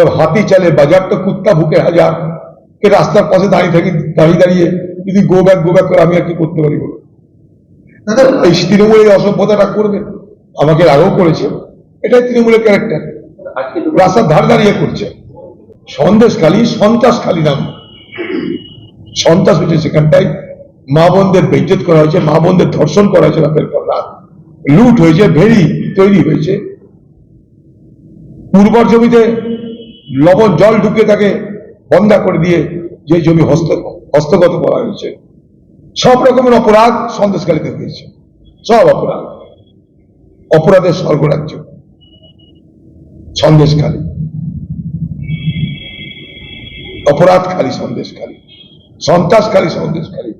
जब हाथी चले बाजार तो कुत्ता भूखे হাজার কে রাস্তার পাশে দাঁড়িয়ে থাকি দাঁড়িয়ে দাঁড়িয়ে যদি গো ব্যাক গো ব্যাক করে আমি আর কি করতে পারি বলো দাদা এই তৃণমূলের এই অসভ্যতাটা করবে আমাকে এর আগেও করেছে এটাই তৃণমূলের ক্যারেক্টার আজকে রাস্তার ধার দাঁড়িয়ে করছে সন্দেশখালী সন্ত্রাসখালী নাম সন্ত্রাস হয়েছে সেখানটায় মা বোনদের বেজ্জত করা হয়েছে মা বোনদের ধর্ষণ করা হয়েছে রাতের পর রাত লুট হয়েছে ভেড়ি তৈরি হয়েছে উর্বর জমিতে লবণ জল ঢুকে তাকে বন্ধা করে দিয়ে যে জমি হস্ত, হস্তগত করা হয়েছে। সব রকমের অপরাধ সন্দেশকালীতে হয়েছে। সব অপরাধ। অপরাধের স্বর্গরাজ্য। সন্দেশখালী। অপরাধ খালি সন্দেশখালী। সন্ত্রাসকারী সন্দেশখালী।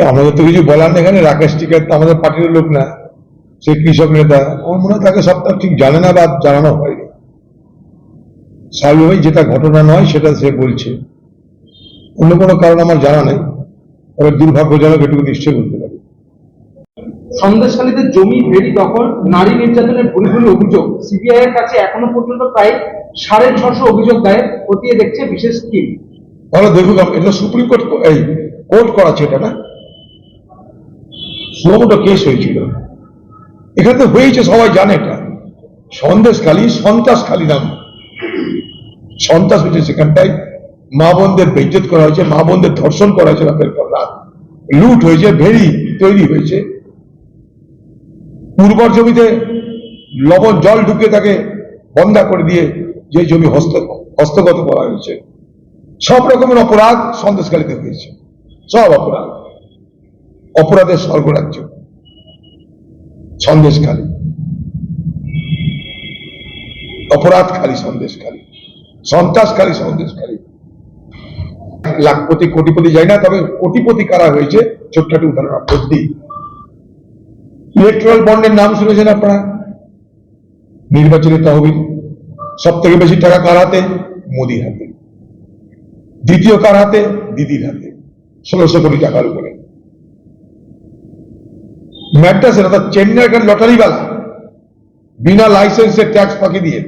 এ, আমাদের তো কিছু বলার নেই এখানে। রাকেশ টিকার তো আমাদের পার্টির লোক না। সে কৃষক নেতা আমার মনে হয় তাকে সবটা ঠিক জানে না বা জানানো হয়নি। স্বাভাবিক যেটা ঘটনা নয় সেটা সে বলছে। অন্য কোনো কারণ আমার জানা নেই তবে দুর্ভাগ্যজনক এটুকু নিশ্চয়ই বলতে পারি। সন্দেশখালীতে জমি ভেড়ি দখল নারী নির্যাতনের ভুরি অভিযোগ সিবিআই এর কাছে এখনও পর্যন্ত প্রায় সাড়ে ছশো অভিযোগ দায়ের খতিয়ে দেখছে বিশেষ টিম। তাহলে আপ- এটা সুপ্রিম কোর্ট এই কোর্ট করাচ্ছে এটা না? সুমোটো কেস হয়েছিল। এখানে তো হয়েছে, সবাই জানে এটা। সন্দেশখালী, সন্ত্রাসখালী নাম। সন্ত্রাস হয়েছে সেখানটায়। মা বোনদের বেজ্জত করা হয়েছে, মা বোনদের ধর্ষণ করা হয়েছে রাতের পর রাত। লুট হয়েছে, ভেড়ি তৈরি হয়েছে। উর্বর জমিতে লবণ, জল ঢুকে তাকে বন্ধা করে দিয়ে যে জমি হস্ত, হস্তগত করা হয়েছে। সব রকমের অপরাধ সন্দেশকালীতে হয়েছে। সব অপরাধ। অপরাধের স্বর্গরাজ্য। সন্দেশখালী। অপরাধ খালি সন্দেশখালী। সন্ত্রাসকারী সন্দেশখালী। লাখপতি, কোটিপতি যায় না, তবে কোটিপতি কারা হয়েছে, ছোট্ট উদাহরণ দিই ইলেকট্রাল বন্ডের নাম শুনেছেন আপনারা? নির্বাচনী তহবিল। সব থেকে বেশি টাকা কার হাতে? মোদির হাতে। দ্বিতীয় কার হাতে? দিদির হাতে। ষোলোশো কোটি টাকার উপরে। ম্যাড্রাসের অর্থাৎ চেন্নাইকার লটারিওয়ালা বিনা লাইসেন্সে ট্যাক্স ফাঁকি দিয়ে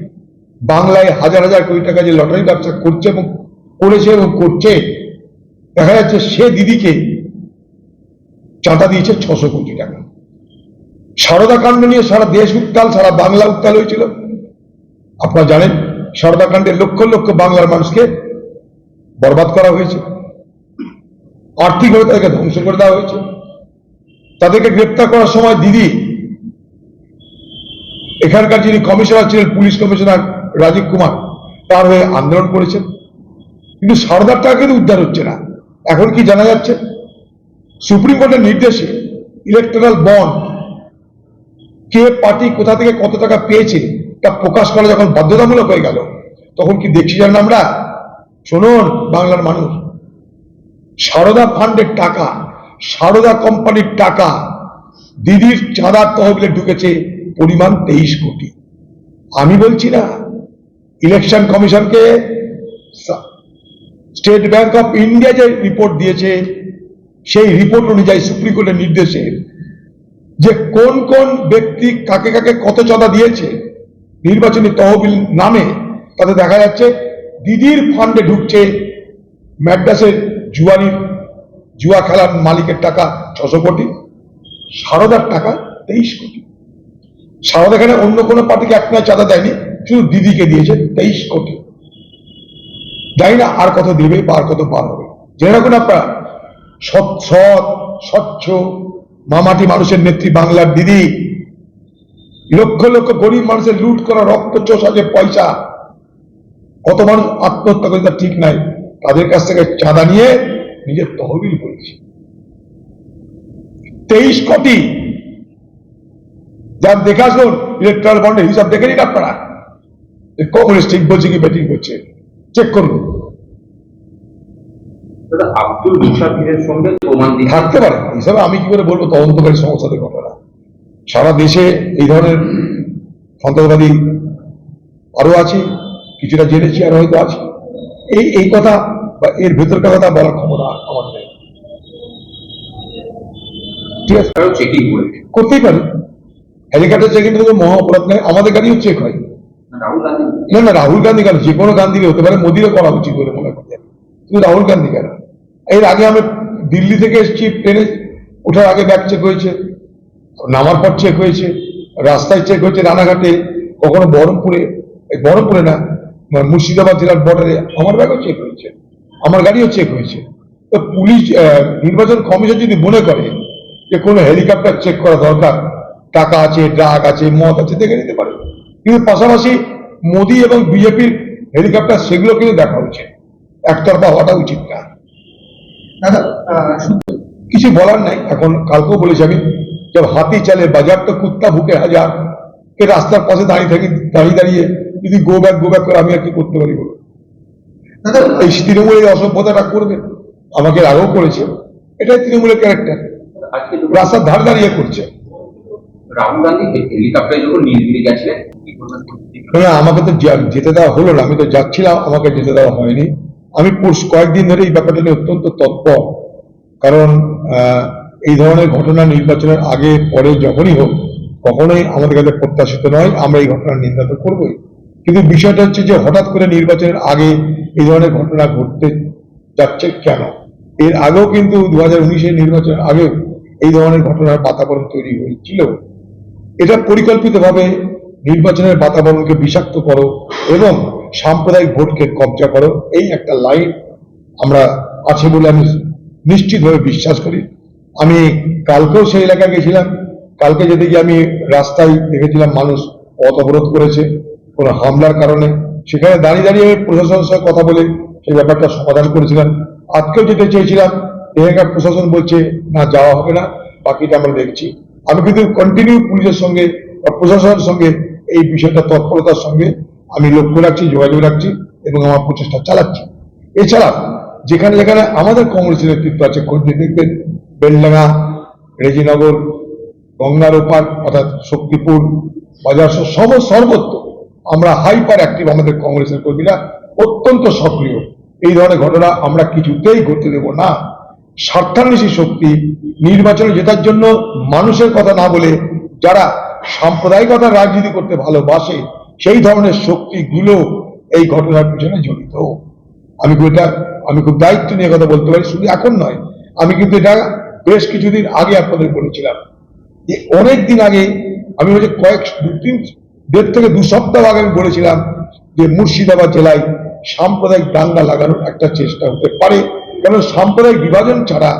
বাংলায় হাজার হাজার কোটি টাকা যে লটারি ব্যবসা করছে এবং করেছে এবং করছে, দেখা যাচ্ছে সে দিদিকে চাঁদা দিয়েছে ছশো কোটি টাকা। সারদা কাণ্ড নিয়ে সারা দেশ উত্তাল, সারা বাংলা উত্তাল হয়েছিল। আপনারা জানেন, সারদা কাণ্ডে লক্ষ লক্ষ বাংলার মানুষকে বরবাদ করা হয়েছে। আর্থিকভাবে তাদেরকে ধ্বংস করে দেওয়া হয়েছে। তাদেরকে গ্রেপ্তার করার সময় দিদি, এখানকার যিনি কমিশনার ছিলেন, পুলিশ কমিশনার রাজীব কুমার, তার হয়ে আন্দোলন করেছেন। কিন্তু সারদার টাকা কিন্তু উদ্ধার হচ্ছে না। এখন কি জানা যাচ্ছে? সুপ্রিম কোর্টের নির্দেশে ইলেকট্রাল বন্ড কে পার্টি কোথা থেকে কত টাকা পেয়েছে, তা প্রকাশ করা যখন বাধ্যতামূলক হয়ে গেল, তখন কি দেখছি জানেন আমরা? শুনুন, বাংলার মানুষ, সারদা ফান্ডের টাকা সারদা কোম্পানির টাকা দিদির চাঁদার তহবিলে ঢুকেছে পরিমাণ তেইশ কোটি। আমি বলছি না, ইলেকশন কমিশনকে স্টেট ব্যাংক অফ ইন্ডিয়া যে রিপোর্ট দিয়েছে, সেই রিপোর্ট অনুযায়ী সুপ্রিম কোর্টের নির্দেশে যে কোন কোন ব্যক্তি কাকে কাকে কত চাঁদা দিয়েছে, নির্বাচনী তহবিল নামে, তাতে দেখা যাচ্ছে দিদির ফান্ডে ঢুকছে ম্যাড্রাসের জুয়ারির জুয়া খেলার মালিকের টাকা ছশো কোটি, সারদার টাকা তেইশ কোটি। সারদা এখানে অন্য কোনো পার্টিকে এক চাঁদা দেয়নি, শুধু দিদিকে দিয়েছে তেইশ কোটি। জানি না আর কত দেবে বা আর কত পার হবে। জেনে আপনারা, সৎ সৎ, স্বচ্ছ, মামাটি মানুষের নেত্রী, বাংলার দিদি, লক্ষ লক্ষ গরিব মানুষের লুট করা রক্ত চোষা যে পয়সা, কত মানুষ আত্মহত্যা করে ঠিক নাই। তাদের কাছ থেকে চাঁদা নিয়ে নিজের তহবিল করেছে। তেইশ কোটি যার দেখে আসুন ইলেকট্রাল বন্ডের হিসাব দেখে নিন আপনারা। কংগ্রেস ঠিক বলছে কি ব্যাটিং করছে। চেক করুন। আব্দুল মুসাফিরের সঙ্গে প্রমাণ থাকতে পারে। হিসাবে আমি কি করে বলব তদন্তকারী সংস্থাদের ঘটনা। সারা দেশে এই ধরনের সন্ত্রাসবাদী আরও আছে কিছুটা জেনেছি আর হয়তো আছে। এই এই কথা বা এর ভেতরকার কথা বলার ক্ষমতা আমার নেই। ঠিক আছে? চেকিং করতেই পারে। হেলিকপ্টার চেকিং তো মহা অপরাধ নয় আমাদের গাড়িও চেক হয়। না না রাহুল গান্ধী কেন? যে কোনো গান্ধীকে হতে পারে মোদিরও করা উচিত বলে মনে করি আমি। শুধু রাহুল গান্ধী কেন? এর আগে আমি দিল্লি থেকে এসেছি ট্রেনে। ওঠার আগে ব্যাগ চেক হয়েছে। নামার পর চেক হয়েছে। রাস্তায় চেক হয়েছে রানাঘাটে। কখনো বহরমপুরে। বহরমপুরে না মুর্শিদাবাদ জেলার বর্ডারে আমার ব্যাগও চেক হয়েছে। আমার গাড়িও চেক হয়েছে। তো পুলিশ নির্বাচন কমিশন যদি মনে করে যে কোনো হেলিকপ্টার চেক করা দরকার টাকা আছে ড্রাগ আছে মদ আছে দেখে নিতে পারে। কিন্তু পাশাপাশি মোদি এবং বিজেপির হেলিকপ্টার সেগুলো কিন্তু দেখা উচিত একতরফা হওয়াটা উচিত না। দাদা কিছু বলার নাই। এখন কালকেও বলেছি আমি যে হাতি চালে বাজার তো কুত্তা ভুকে হাজার। কে রাস্তার পাশে দাঁড়িয়ে থাকি দাঁড়িয়ে দাঁড়িয়ে যদি গো ব্যাক গো ব্যাক করে আমি আর কি করতে পারি বলুন? দাদা এই তৃণমূল এই অসভ্যতাটা করবে। আমাকে আগেও করেছে। এটাই তৃণমূলের ক্যারেক্টার রাস্তার ধার দাঁড়িয়ে করছে। রাহুল গান্ধী হেলিকপ্টারে যখন নীলগিরি গেছিলেন। না আমাকে তো যেতে দেওয়া হলো না আমি তো যাচ্ছিলাম আমাকে যেতে দেওয়া হয়নি। আমি কয়েকদিন ধরে এই ব্যাপারটা নিয়ে অত্যন্ত তৎপর। কারণ এই ধরনের ঘটনা নির্বাচনের আগে পরে যখনই হোক কখনোই আমাদের কাছে প্রত্যাশিত নয় আমরা এই ঘটনার নিন্দা তো করবোই। কিন্তু বিষয়টা হচ্ছে যে হঠাৎ করে নির্বাচনের আগে এই ধরনের ঘটনা ঘটতে যাচ্ছে কেন? এর আগেও কিন্তু দু হাজার উনিশের নির্বাচনের আগেও এই ধরনের ঘটনার বাতাবরণ তৈরি হয়েছিল। এটা পরিকল্পিতভাবে নির্বাচনের বাতাবরণকে বিষাক্ত করো এবং সাম্প্রদায়িক ভোটকে কবজা করো, এই একটা লাইন আমরা আছে বলে আমি নিশ্চিতভাবে বিশ্বাস করি। আমি কালকেও সেই এলাকায় গেছিলাম। কালকে যেতে গিয়ে আমি রাস্তায় দেখেছিলাম মানুষ পথ অবরোধ করেছে কোনো হামলার কারণে। সেখানে দাঁড়িয়ে দাঁড়িয়ে আমি প্রশাসনের সঙ্গে কথা বলে সেই ব্যাপারটা সমাধান করেছিলাম। আজকেও যেতে চেয়েছিলাম, এখানকার প্রশাসন বলছে, না, যাওয়া হবে না, বাকিটা আমরা দেখছি। আমি কিন্তু কন্টিনিউ পুলিশের সঙ্গে বা প্রশাসনের সঙ্গে এই বিষয়টা তৎপরতার সঙ্গে আমি লক্ষ্য রাখছি, যোগাযোগ রাখছি এবং আমার প্রচেষ্টা চালাচ্ছি। এছাড়া যেখানে যেখানে আমাদের কংগ্রেসের নেতৃত্ব আছে দেখবেন, বেলডাঙ্গা, রেজিনগর, গঙ্গার ওপার, অর্থাৎ শক্তিপুর, বাজার সব সর্বত্র আমরা হাইপার অ্যাক্টিভ আমাদের কংগ্রেসের কর্মীরা অত্যন্ত সক্রিয়। এই ধরনের ঘটনা আমরা কিছুতেই ঘটতে দেব না। স্বার্থান্বেষী শক্তি নির্বাচনে জেতার জন্য মানুষের কথা না বলে যারা সাম্প্রদায়িকতার রাজনীতি করতে ভালোবাসে, সেই ধরনের শক্তিগুলো এই ঘটনার পিছনে জড়িত। আমি এটা, আমি খুব দায়িত্ব নিয়ে কথা বলতে পারি, শুধু এখন নয়। আমি কিন্তু এটা বেশ কিছুদিন আগে আপনাদের বলেছিলাম যে অনেক দিন আগে আমি হচ্ছে কয়েক দু তিন দেড় থেকে দু সপ্তাহ আগে আমি বলেছিলাম যে মুর্শিদাবাদ জেলায় সাম্প্রদায়িক দাঙ্গা লাগানোর একটা চেষ্টা হতে পারে। কারণ সাম্প্রদায়িক বিভাজন ছাড়া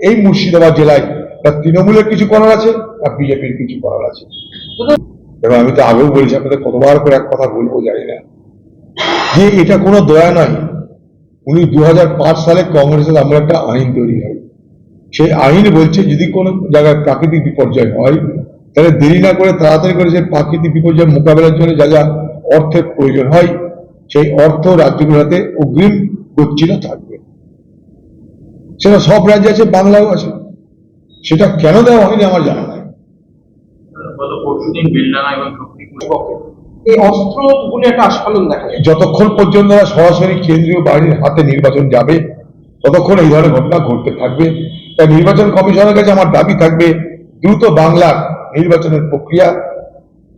এই মুর্শিদাবাদ জেলায় না তৃণমূলের কিছু করার আছে, না বিজেপির কিছু করার আছে। এবং আমি তো আগেও বলেছি, আপনাদের কতবার করে এক কথা বলব জানি না। যে এটা কোনো দয়া নয়, উনি দু হাজার পাঁচ সালে কংগ্রেসের আমরা একটা আইন তৈরি হয়। সেই আইন বলছে, যদি কোনো জায়গায় প্রাকৃতিক বিপর্যয় হয় তাহলে দেরি না করে তাড়াতাড়ি করে সেই প্রাকৃতিক বিপর্যয় মোকাবেলার জন্য যা যা অর্থের প্রয়োজন হয় সেই অর্থ রাজ্যগুলোতে অগ্রিম গচ্ছিত থাকবে। সেটা সব রাজ্যে আছে বাংলাও আছে। সেটা কেন দেওয়া হয়নি আমার জানা নাই। এই অস্ত্র বলে একটা আস্ফালন দেখা যায়। যতক্ষণ পর্যন্ত সরাসরি কেন্দ্রীয় বাহিনীর হাতে নির্বাচন যাবে ততক্ষণ এই ধরনের ঘটনা ঘটতে থাকবে। তাই নির্বাচন কমিশনের কাছে আমার দাবি থাকবে দ্রুত বাংলার নির্বাচনের প্রক্রিয়া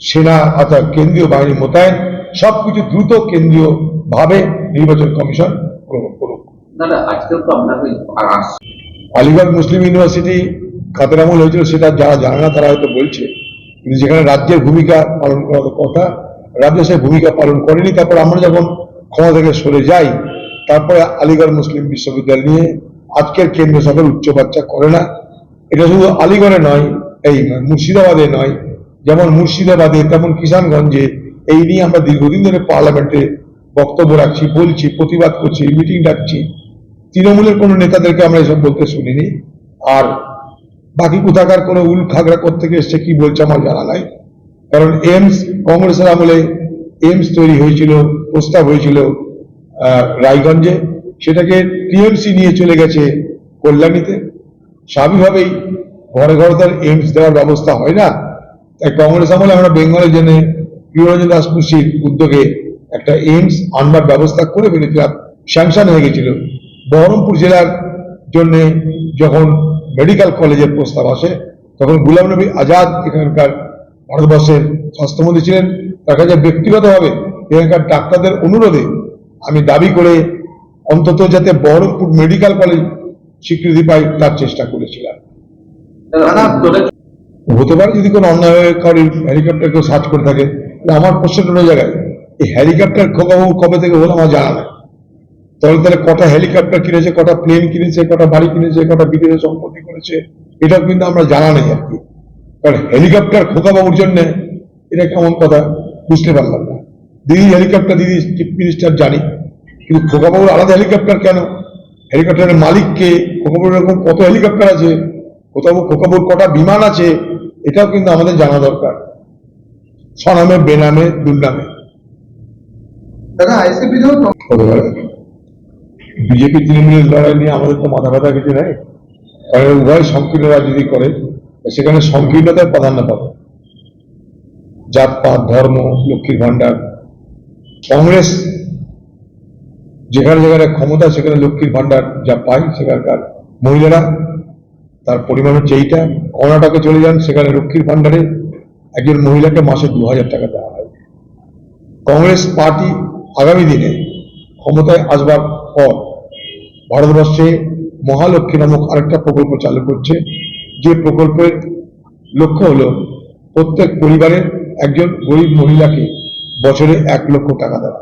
সেনা অর্থাৎ কেন্দ্রীয় বাহিনী মোতায়েন সবকিছু দ্রুত কেন্দ্রীয় ভাবে নির্বাচন কমিশন গ্রহণ করুক। আলিগড় মুসলিম ইউনিভার্সিটি খাতের হয়েছিল সেটা যারা জানে না তারা হয়তো বলছে। কিন্তু যেখানে রাজ্যের ভূমিকা পালন করার কথা রাজ্য সে ভূমিকা পালন করেনি। তারপর আমরা যখন ক্ষমতা থেকে সরে যাই তারপরে আলিগড় মুসলিম বিশ্ববিদ্যালয় নিয়ে আজকের কেন্দ্র সরকার উচ্চ বাচ্চা করে না। এটা শুধু আলিগড়ে নয় এই মুর্শিদাবাদে নয়, যেমন মুর্শিদাবাদে তেমন কিষানগঞ্জে, এই নিয়ে আমরা দীর্ঘদিন ধরে পার্লামেন্টে বক্তব্য রাখছি, বলছি, প্রতিবাদ করছি মিটিং ডাকছি। তৃণমূলের কোনো নেতাদেরকে আমরা এসব বলতে শুনিনি। আর বাকি কোথাকার কোনো উল খাগড়া থেকে এসছে, কি বলছে আমার জানা নাই। কারণ এমস, কংগ্রেসের আমলে এমস তৈরি হয়েছিল, প্রস্তাব হয়েছিল রায়গঞ্জে। সেটাকে টিএমসি নিয়ে চলে গেছে কল্যাণীতে। স্বাভাবিকভাবেই ঘরে ঘরে তার এইমস দেওয়ার ব্যবস্থা হয় না। তাই কংগ্রেস আমলে আমরা বেঙ্গলের জন্য প্রিয়রঞ্জন মুন্সির উদ্যোগে একটা এইমস আনবার ব্যবস্থা করে ফেলেছিলাম। স্যাংশন হয়ে গেছিল। বহরমপুর জেলার জন্য যখন মেডিকেল কলেজের প্রস্তাব আসে, তখন গুলাম নবী আজাদ এখানকার ভারতবর্ষের স্বাস্থ্যমন্ত্রী ছিলেন। তার কাছে ব্যক্তিগতভাবে এখানকার ডাক্তারদের অনুরোধে আমি দাবি করে অন্তত যাতে বহরমপুর মেডিকেল কলেজ স্বীকৃতি পাই তার চেষ্টা করেছিলাম। হতে পারে যদি কোনো অন্যায়কারী হেলিকপ্টার কেউ সার্চ করে থাকে আমার প্রশ্নটা অন্য জায়গায়। এই হেলিকপ্টার খোকাবাবু কবে থেকে হলো আমার জানা নেই। তাহলে তাহলে কটা হেলিকপ্টার কিনেছে, কটা প্লেন কিনেছে, কটা বাড়ি কিনেছে, কটা বিদেশে সম্পত্তি করেছে, এটাও কিন্তু আমরা জানা নেই আর কি। কারণ হেলিকপ্টার খোকাবাবুর জন্য এটা কেমন কথা, বুঝতে পারলাম না। দিদি হেলিকপ্টার, দিদি চিফ মিনিস্টার জানি, কিন্তু খোকাবাবুর আলাদা হেলিকপ্টার কেন? হেলিকপ্টারের মালিককে খোকাবাবুর এরকম কত হেলিকপ্টার আছে? কোথাও খোকাবুর কটা বিমান আছে এটাও কিন্তু আমাদের জানা দরকার। স্বনামে বেনামে দুর্নামে। বিজেপি তৃণমূলের লড়াই নিয়ে আমাদের তো মাথা ব্যথা কিছু নেই। কারণ উভয় সংকীর্ণ রাজনীতি করে সেখানে সংকীর্ণতার প্রাধান্য পাবে। জাতপাত ধর্ম লক্ষ্মীর ভান্ডার কংগ্রেস যেখানে যেখানে ক্ষমতা সেখানে লক্ষ্মীর ভান্ডার যা পায় সেখানকার মহিলারা তার পরিমাণ হচ্ছে এইটা কর্ণাটকে চলে যান, সেখানে লক্ষ্মীর ভান্ডারে একজন মহিলাকে মাসে দু হাজার টাকা দেওয়া হয়। কংগ্রেস পার্টি আগামী দিনে ক্ষমতায় আসবার পর ভারতবর্ষে মহালক্ষ্মী নামক আরেকটা প্রকল্প চালু করছে। যে প্রকল্পের লক্ষ্য হলো প্রত্যেক পরিবারের একজন গরিব মহিলাকে বছরে এক লক্ষ টাকা দেওয়া।